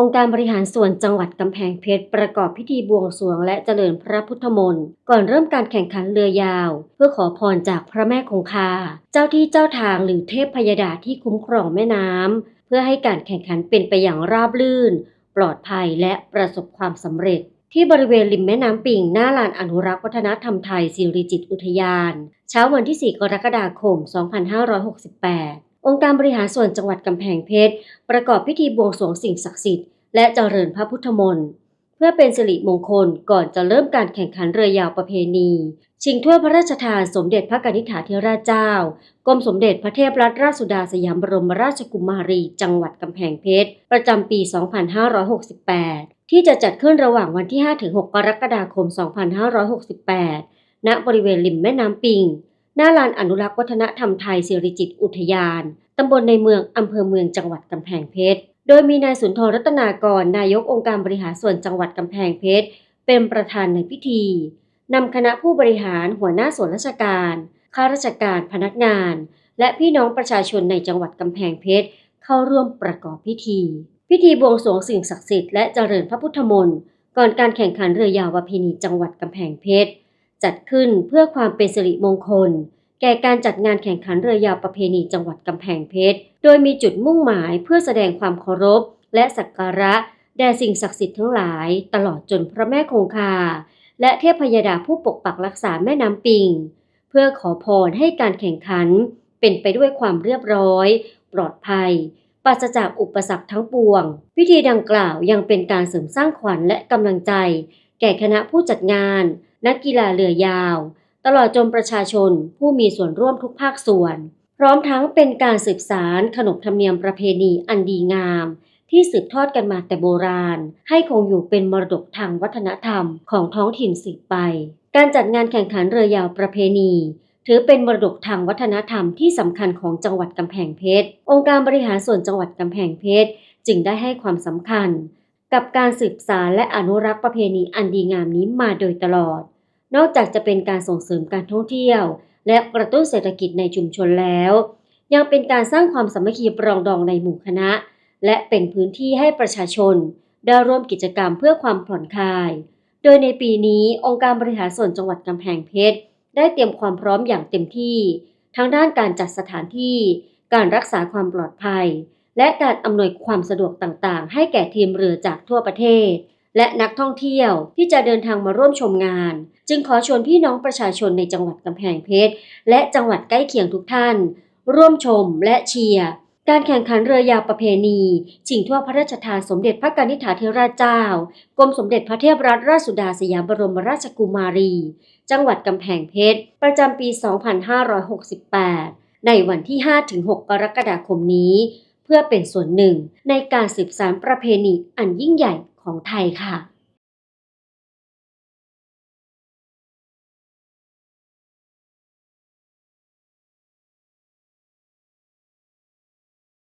องค์การบริหารส่วนจังหวัดกำแพงเพชรประกอบพิธีบวงสรวงและเจริญพระพุทธมนต์ก่อนเริ่มการแข่งขันเรือยาว เพื่อขอพรจากพระแม่คงคา เจ้าที่เจ้าทางหรือเทพพยดาที่คุ้มครองแม่น้ำเพื่อให้การแข่งขันเป็นไปอย่างราบรื่น ปลอดภัยและประสบความสำเร็จ ที่บริเวณริมแม่น้ำปิงหน้าลานอนุรักษ์วัฒนธรรมไทยสิริจิตอุทยาน เช้าวันที่ 4 กรกฎาคม 2568 องค์การบริหารส่วนจังหวัดกำแพงเพชรประกอบพิธีบวงสรวงสิ่งศักดิ์สิทธิ์ และเจริญพระพุทธมนต์เพื่อเป็นสิริมงคลก่อนจะเริ่มการแข่งขันเรือยาวประเพณี ชิงถ้วยพระราชทานสมเด็จพระกนิษฐาธิราชเจ้ากรมสมเด็จพระเทพรัตนราชสุดาสยามบรมราชกุมารี จังหวัดกำแพงเพชร ประจำปี 2568 ที่จะจัดขึ้นระหว่างวันที่ 5-6 กรกฎาคม 2568 ณ บริเวณริมแม่น้ำปิง หน้าลานอนุรักษ์วัฒนธรรมไทยสิริจิตอุทยาน ตำบลในเมืองอำเภอเมืองจังหวัดกำแพงเพชร โดยมีนายสุนทรรัตนากร นายกองค์การบริหารส่วนจังหวัดกำแพงเพชร เป็นประธานในพิธีนำคณะผู้บริหารหัวหน้าส่วนราชการข้าราชการพนักงาน และพี่น้องประชาชนในจังหวัดกำแพงเพชร เข้าร่วมประกอบพิธี พิธีบวงสรวงสิ่งศักดิ์สิทธิ์และเจริญพระพุทธมนต์ก่อนการแข่งขันเรือยาวประเพณีจังหวัดกำแพงเพชร จัดขึ้นเพื่อความเป็นสิริมงคล แก่การจัดงานแข่งขันเรือยาวประเพณีจังหวัดกำแพงเพชร โดยมีจุดมุ่งหมายเพื่อแสดงความเคารพ และสักการะ แด่สิ่งศักดิ์สิทธิ์ทั้งหลาย ตลอดจนพระแม่คงคา และเทพพยดาผู้ปกปักรักษาแม่น้ำปิง เพื่อขอพรให้การแข่งขัน เป็นไปด้วยความเรียบร้อย ปลอดภัยปราศจากอุปสรรคทั้งปวง พิธีดังกล่าวยังเป็นการเสริมสร้างขวัญและกำลังใจ แก่คณะผู้จัดงาน นักกีฬาเรือยาว ตลอดจนประชาชนผู้มีส่วนร่วมทุกภาคส่วน พร้อมทั้งเป็นการสืบสารขนบธรรมเนียมประเพณีอันดีงาม ที่สืบทอดกันมาแต่โบราณ ให้คงอยู่เป็นมรดกทางวัฒนธรรมของท้องถิ่นสืบไป การจัดงานแข่งขันเรือยาวประเพณีถือเป็นมรดกทางวัฒนธรรมที่สำคัญของจังหวัดกำแพงเพชร องค์การบริหารส่วนจังหวัดกำแพงเพชร จึงได้ให้ความสำคัญ กับการสืบสารและอนุรักษ์ประเพณีอันดีงามนี้มาโดยตลอด นอกจากจะเป็นการส่งเสริมการท่องเที่ยว และกระตุ้นเศรษฐกิจในชุมชนแล้ว ยังเป็นการสร้างความสามัคคีปรองดองในหมู่คณะ และเป็นพื้นที่ให้ประชาชน ได้ร่วมกิจกรรมเพื่อความผ่อนคลาย โดยในปีนี้องค์การบริหารส่วนจังหวัดกำแพงเพชรได้เตรียมความพร้อมอย่างเต็มที่ทั้งด้านการจัดสถานที่ การรักษาความปลอดภัย และการอำนวยความสะดวกต่างๆ ให้แก่ทีมเรือจากทั่วประเทศ และนักท่องเที่ยวที่จะเดินทางมาร่วมชมงาน จึงขอชวนพี่น้องประชาชนในจังหวัดกำแพงเพชร และจังหวัดใกล้เคียงทุกท่าน ร่วมชมและเชียร์การแข่งขันเรือยาวประเพณีชิงถ้วพระราชทานสมเด็จพระกนิษฐาธิราชเจ้ากรมสมเด็จพระเทพรัตนราชสุดาสยามบรมราชกุมารี จังหวัดกำแพงเพชร ประจำปี 2568 ในวันที่ 5-6 กรกฎาคมนี้ เพื่อเป็นส่วนหนึ่งในการสืบสานประเพณีอันยิ่งใหญ่ ของไทยค่ะ